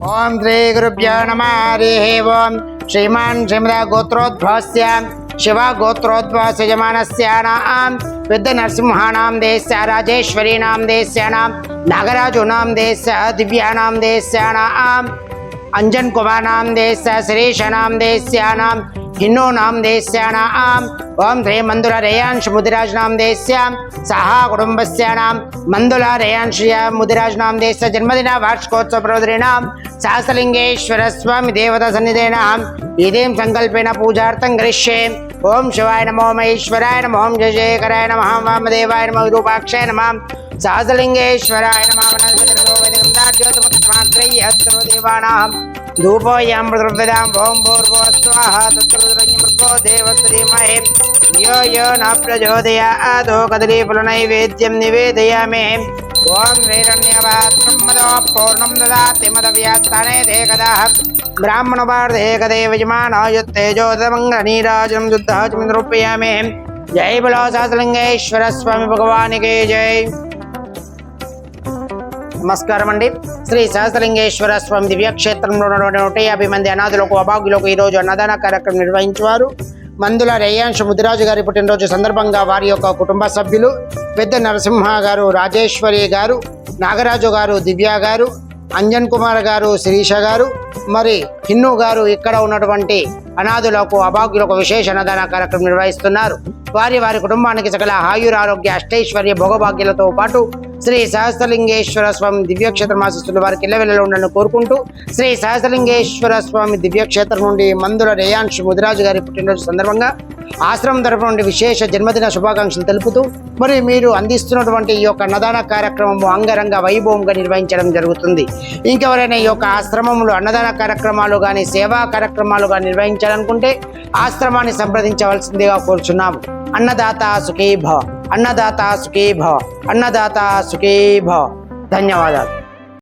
ओम श्री गुरुभ्यो नम, हरि ओम। श्रीमान श्रीमद गोत्रोद्भव शिव गोत्रोद्भव यजमान विद्ध नरसिंहाणाम देश राजेश्वरीनाम देश नागराजूनाम देश दिव्याणाम देश अंजन कुमार नाम देश श्रीशनाम देश శిరీషనాం దేశ్యానాం హిన్నూనాం దేశ్యానాం ఓం శ్రీ మందుల రేయాంశ్ ముదిరాజనాం దేశ్యాం సహా కుటుంబస్యానాం మందుల రేయాంశ్ ముదిరాజనాం దేశ జన్మదిన వార్షికోత్సవ ప్రవదరీణాం సహస్రలింగేశ్వర స్వామి దేవత సన్నిధేనాం ఇదేం సంకల్పేన పూజార్థం కరిష్యే ఓం శివాయ నమో మహేశ్వరాయ నమో ఓం జయశేఖరాయ నమ వామదేవాయ నమ విరూపాక్షాయ నమ సహస్రలింగేశ్వరాయ నమ దేవానాం ధూపోయం ప్రద్రవ్యదాం धूपयामृतृतां भोम्भोर्भोस्वाहातत्रिमृको देवश्रीमहे यो यो न प्रचोदया, आदो कदलीफलनैवेद्यं निवेदयामि ॐ वैरण्यवात्मदो पूर्णं ददाति मदव्यास्थाने देकदाः ब्राह्मणपार्धेकदेवयजमान युत्तेजोदमङ्गनीराजं जय बलासलिङ्गेश्वरस्वामि भगवान् के जय। నమస్కారం అండి శ్రీ సహస్రలింగేశ్వర స్వామి దివ్యక్షేత్రంలో ఉన్నటువంటి నూట యాభై మంది అనాథులకు అభాగ్యులకు ఈరోజు అన్నదాన కార్యక్రమం నిర్వహించేవారు. మందుల రేయాంశ ముదిరాజు గారి పుట్టినరోజు సందర్భంగా వారి యొక్క కుటుంబ సభ్యులు పెద్ద నరసింహ గారు రాజేశ్వరి గారు నాగరాజు గారు దివ్య గారు అంజన్ కుమార్ గారు శిరీష గారు మరి హిన్ను గారు ఇక్కడ ఉన్నటువంటి అనాథులకు అభాగ్యులకు విశేష అన్నదాన కార్యక్రమం నిర్వహిస్తున్నారు. వారి వారి కుటుంబానికి సకల ఆయురారోగ్య అష్టైశ్వర్య భోగభాగ్యాలతో పాటు శ్రీ సహస్రలింగేశ్వర స్వామి దివ్యక్షేత్రం ఆశిస్తున్న వారికి ఇళ్ళవెళ్ళలో ఉండాలని కోరుకుంటూ శ్రీ సహస్రలింగేశ్వర స్వామి దివ్యక్షేత్రం నుండి మందుల రేయాంశ్ ముదిరాజు గారి పుట్టినరోజు సందర్భంగా ఆశ్రమం తరపు నుండి విశేష జన్మదిన శుభాకాంక్షలు తెలుపుతూ మరి మీరు అందిస్తున్నటువంటి ఈ యొక్క అన్నదాన కార్యక్రమము అంగరంగ వైభవంగా నిర్వహించడం జరుగుతుంది. ఇంకెవరైనా ఈ యొక్క ఆశ్రమంలో అన్నదాన కార్యక్రమాలు కానీ సేవా కార్యక్రమాలు కానీ నిర్వహించాలనుకుంటే ఆశ్రమాన్ని సంప్రదించవలసిందిగా కోరుచున్నాము. అన్నదాత సుఖీ अन्नदाता सुखी भव। अन्नदाता सुखी भव। धन्यवाद।